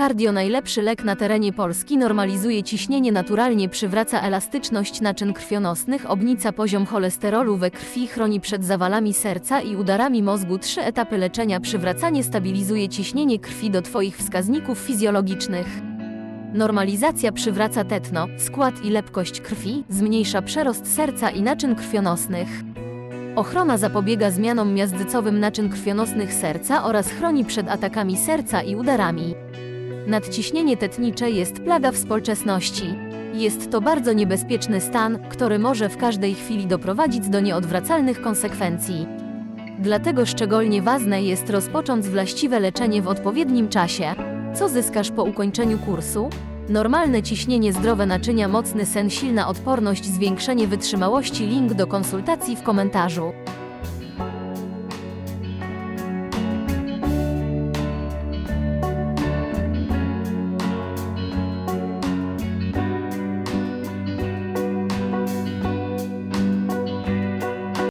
Cardio najlepszy lek na terenie Polski normalizuje ciśnienie, naturalnie przywraca elastyczność naczyń krwionosnych, obnica poziom cholesterolu we krwi, chroni przed zawalami serca i udarami mózgu. Trzy etapy leczenia przywracanie stabilizuje ciśnienie krwi do Twoich wskaźników fizjologicznych. Normalizacja przywraca tetno, skład i lepkość krwi, zmniejsza przerost serca i naczyń krwionosnych. Ochrona zapobiega zmianom miazdzycowym naczyń krwionosnych serca oraz chroni przed atakami serca i udarami. Nadciśnienie tetnicze jest plaga współczesności. Jest to bardzo niebezpieczny stan, który może w każdej chwili doprowadzić do nieodwracalnych konsekwencji. Dlatego szczególnie ważne jest rozpocząć właściwe leczenie w odpowiednim czasie. Co zyskasz po ukończeniu kursu? Normalne ciśnienie, zdrowe naczynia, mocny sen, silna odporność, zwiększenie wytrzymałości. Link do konsultacji w komentarzu.